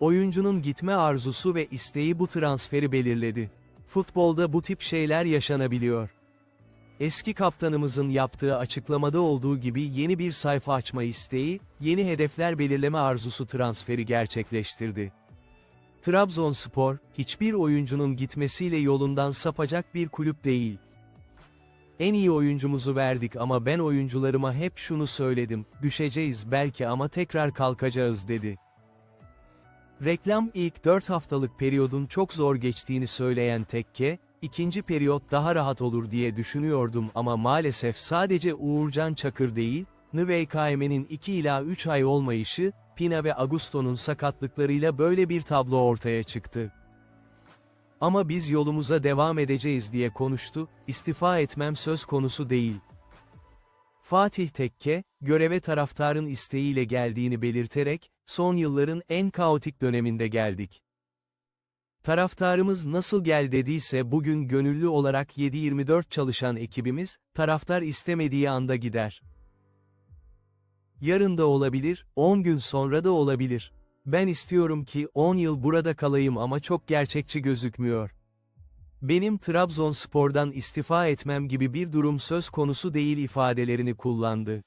Oyuncunun gitme arzusu ve isteği bu transferi belirledi. Futbolda bu tip şeyler yaşanabiliyor. Eski kaptanımızın yaptığı açıklamada olduğu gibi yeni bir sayfa açma isteği, yeni hedefler belirleme arzusu transferi gerçekleştirdi. Trabzonspor, hiçbir oyuncunun gitmesiyle yolundan sapacak bir kulüp değil. En iyi oyuncumuzu verdik ama ben oyuncularıma hep şunu söyledim, düşeceğiz belki ama tekrar kalkacağız dedi. Reklam ilk 4 haftalık periyodun çok zor geçtiğini söyleyen Tekke, ikinci periyot daha rahat olur diye düşünüyordum ama maalesef sadece Uğurcan Çakır değil, NVKM'nin 2 ila 3 ay olmayışı, Pina ve Augusto'nun sakatlıklarıyla böyle bir tablo ortaya çıktı. Ama biz yolumuza devam edeceğiz diye konuştu, istifa etmem söz konusu değil. Fatih Tekke, göreve taraftarın isteğiyle geldiğini belirterek, son yılların en kaotik döneminde geldik. Taraftarımız nasıl gel dediyse bugün gönüllü olarak 7-24 çalışan ekibimiz, taraftar istemediği anda gider. Yarın da olabilir, 10 gün sonra da olabilir. Ben istiyorum ki 10 yıl burada kalayım ama çok gerçekçi gözükmüyor. Benim Trabzonspor'dan istifa etmem gibi bir durum söz konusu değil ifadelerini kullandı.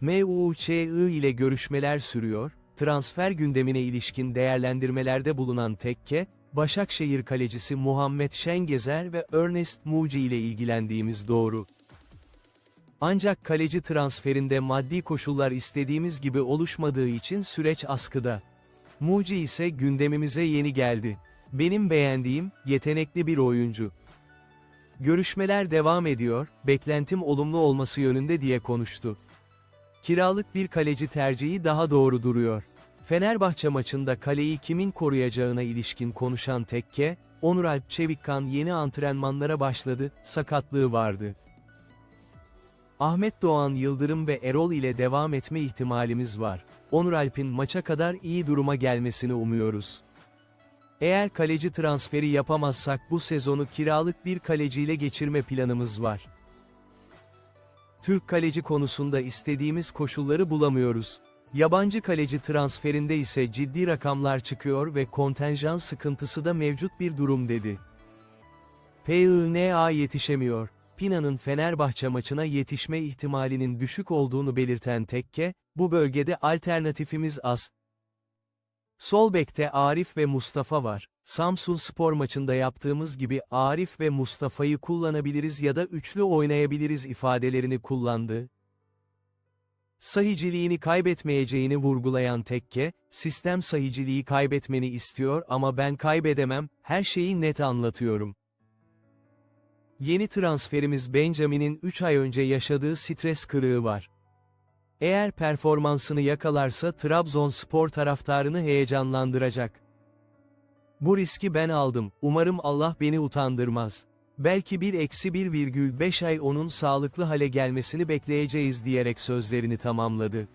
MUÇI ile görüşmeler sürüyor, transfer gündemine ilişkin değerlendirmelerde bulunan Tekke, Başakşehir kalecisi Muhammed Şengezer ve Ernest Muci ile ilgilendiğimiz doğru. Ancak kaleci transferinde maddi koşullar istediğimiz gibi oluşmadığı için süreç askıda. Muci ise gündemimize yeni geldi. Benim beğendiğim, yetenekli bir oyuncu. Görüşmeler devam ediyor, beklentim olumlu olması yönünde diye konuştu. Kiralık bir kaleci tercihi daha doğru duruyor. Fenerbahçe maçında kaleyi kimin koruyacağına ilişkin konuşan Tekke, Onur Alp Çevikkan yeni antrenmanlara başladı, sakatlığı vardı. Ahmet Doğan Yıldırım ve Erol ile devam etme ihtimalimiz var. Onur Alp'in maça kadar iyi duruma gelmesini umuyoruz. Eğer kaleci transferi yapamazsak bu sezonu kiralık bir kaleciyle geçirme planımız var. Türk kaleci konusunda istediğimiz koşulları bulamıyoruz. Yabancı kaleci transferinde ise ciddi rakamlar çıkıyor ve kontenjan sıkıntısı da mevcut bir durum dedi. PINA yetişemiyor. Pina'nın Fenerbahçe maçına yetişme ihtimalinin düşük olduğunu belirten Tekke, bu bölgede alternatifimiz az. Sol bekte Arif ve Mustafa var. Samsun spor maçında yaptığımız gibi Arif ve Mustafa'yı kullanabiliriz ya da üçlü oynayabiliriz ifadelerini kullandı. Sahiciliğini kaybetmeyeceğini vurgulayan Tekke, sistem sahiciliği kaybetmeni istiyor ama ben kaybedemem, her şeyi net anlatıyorum. Yeni transferimiz Benjamin'in 3 ay önce yaşadığı stres kırığı var. Eğer performansını yakalarsa Trabzonspor taraftarını heyecanlandıracak. Bu riski ben aldım, umarım Allah beni utandırmaz. Belki bir eksi 1,5 ay onun sağlıklı hale gelmesini bekleyeceğiz diyerek sözlerini tamamladı.